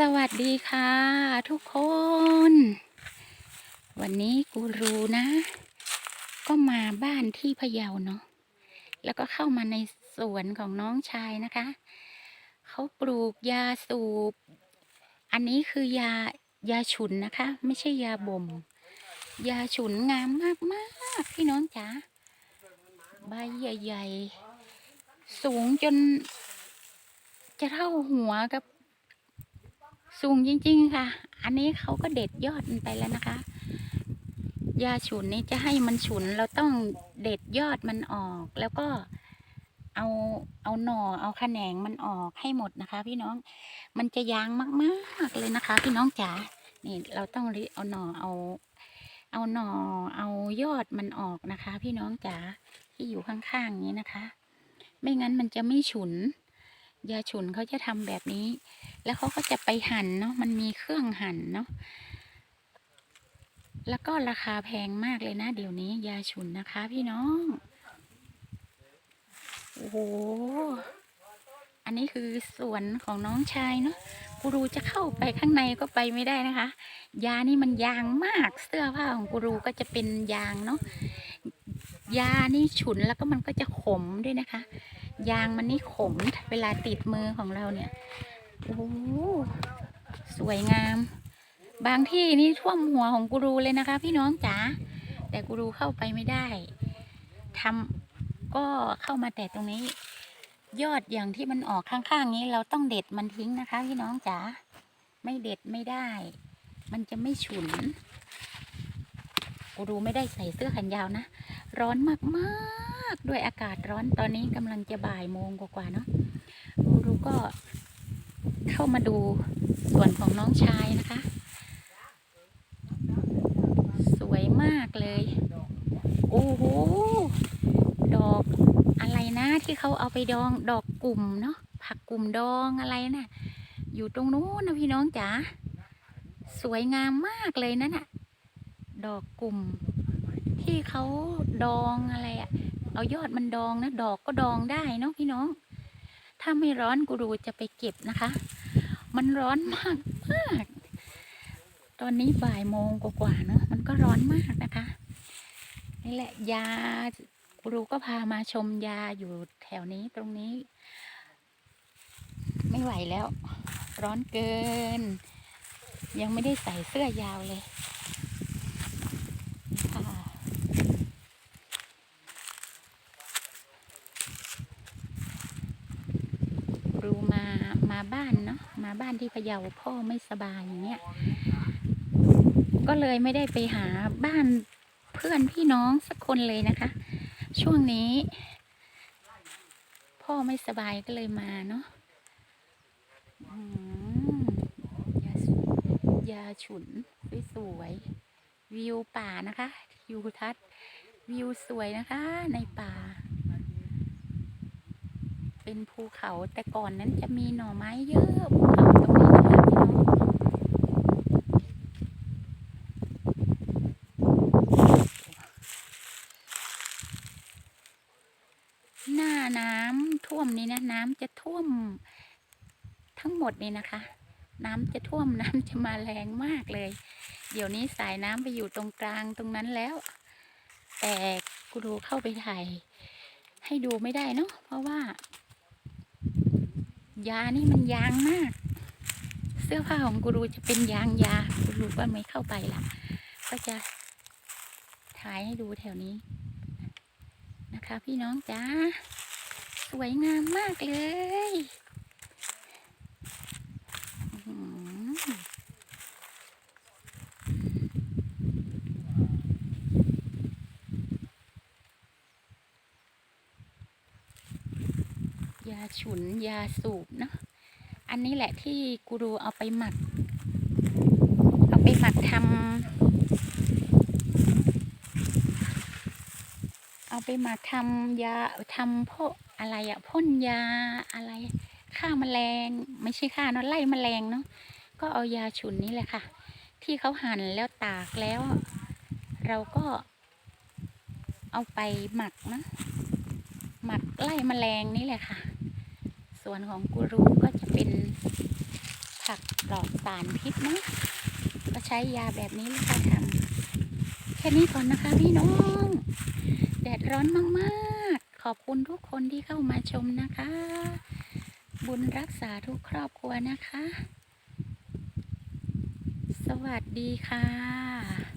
สวัสดีค่ะทุกคน วันนี้กูรูนะ ก็มาบ้านที่พะเยาเนาะแล้วก็เข้ามาในสวนของน้องชายนะคะ เขาปลูกยาสูบ อันนี้คือยายาฉุนนะคะ ไม่ใช่ยาบ่ม ยาฉุนงามมากๆพี่น้องจ๋าใบใหญ่ ๆ สูงจนจะเท่าหัวกับ สูงจริง ๆ ค่ะ อันนี้เขาก็เด็ดยอดมันไปแล้วนะคะยาฉุนนี้จะให้มันฉุนเราต้องเด็ดยอดมันออก แล้วก็เอาเอาหน่อเอาแขนงมันออกให้หมดนะคะ พี่น้องมันจะยางมากๆเลยนะคะ พี่น้องจ๋านี่เราต้องริเอาหน่อเอา เอาหน่อเอายอดมันออกนะคะ พี่น้องจ๋าที่อยู่ข้างๆนี้นะคะ ไม่งั้นมันจะไม่ฉุน ยาฉุนเขาจะทำแบบนี้ แล้วเขาก็จะไปหั่นเนาะมันมีเครื่องหั่นเนาะแล้วก็ราคาแพงมากเลยนะ เดี๋ยวนี้ ยาฉุนนะคะ พี่น้องโอ้โหอันนี้คือสวนของน้องชายเนาะกูรูจะเข้าไปข้างในก็ไปไม่ได้นะคะ ยานี่มันยางมากเสื้อผ้าของกูรูก็จะเป็นยางเนาะยานี่ฉุนแล้วก็มันก็จะขมด้วยนะคะ ยางมันนี่ขมเวลาติดมือของเราเนี่ยโอ้สวยงาม บางที่นี่ท่วมหัวของกูรูเลยนะคะ พี่น้องจ๋าแต่กูรูเข้าไปไม่ได้ทำก็เข้ามาแต่ตรงนี้ ยอดอย่างที่มันออกข้างๆนี้ เราต้องเด็ดมันทิ้งนะคะ พี่น้องจ๋าไม่เด็ดไม่ได้ มันจะไม่ฉุน กูรูไม่ได้ใส่เสื้อแขนยาวนะ ร้อนมากๆ ด้วยอากาศร้อนตอนนี้กำลังจะบ่ายโมงกว่าๆเนาะกูรูก็เข้ามาดูส่วนของน้องชายนะคะ สวยมากเลย โอ้โห ดอกอะไรนะที่เขาเอาไปดองดอกกลุ่มเนาะผักกลุ่มดองอะไรนะ่ะอยู่ตรงนู้นนะพี่น้องจ๋าสวยงามมากเลยนั่นน่ะ ดอกกลุ่ม ที่เขาดองอะไรอะเอายอดมันดองนะ ดอกก็ดองได้เนาะพี่น้อง ถ้าไม่ร้อนกูรูจะไปเก็บนะคะ มันร้อนมากมากตอนนี้บ่ายโมงกว่าๆเนาะมันก็ร้อนมากนะคะนี่แหละยากูรูก็พามาชมยาอยู่แถวนี้ตรงนี้ ไม่ไหวแล้ว ร้อนเกิน ยังไม่ได้ใส่เสื้อยาวเลยค่ะ รู มาบ้านเนาะมาบ้านที่พะเยาพ่อไม่สบายอย่างเงี้ยก็เลยไม่ได้ไปหาบ้านเพื่อนพี่น้องสักคนเลยนะคะ ช่วงนี้ พ่อไม่สบายก็เลยมาเนาะอยาสูยาฉุนสวยๆวิวป่านะคะทิวทัศน์วิวสวยนะคะในป่า เป็นภูเขาแต่ก่อนนั้นจะมีหน่อไม้เยอะภูเขาตรงนี้นะคะพี่น้องหน้าน้ำท่วมนี่นะ น้ำจะท่วมทั้งหมดนี่นะคะ น้ำจะท่วมน้ำจะมาแรงมากเลย เดี๋ยวนี้สายน้ำไปอยู่ตรงกลางตรงนั้นแล้ว แต่กูดูเข้าไปถ่ายให้ดูไม่ได้เนาะเพราะว่า ยานี่มันยางมาก เสื้อผ้าของกูรูจะเป็นยางยากูรูก็ไม่เข้าไปละก็จะถ่ายให้ดูแถวนี้นะคะ พี่น้องจ้าสวยงามมากเลย ยาฉุนยาสูบเนาะอันนี้แหละที่กูรูเอาไปหมัก เอาไปหมักทำเอาไปหมักทำยาทำพวกอะไรอะพ่นยาอะไรฆ่าแมลงไม่ใช่ฆ่าเนอะไล่แมลงเนาะก็เอายาฉุนนี่แหละค่ะ ที่เขาหั่นแล้วตากแล้ว เราก็เอาไปหมักนะหมักไล่แมลงนี่แหละค่ะ ส่วนของกูรูก็จะเป็นผักปลอดสารพิษนะก็ใช้ยาแบบนี้แล้วก็ทำแค่นี้ก่อนนะคะพี่น้อง แดดร้อนมากๆ ขอบคุณทุกคนที่เข้ามาชมนะคะ บุญรักษาทุกครอบครัวนะคะ สวัสดีค่ะ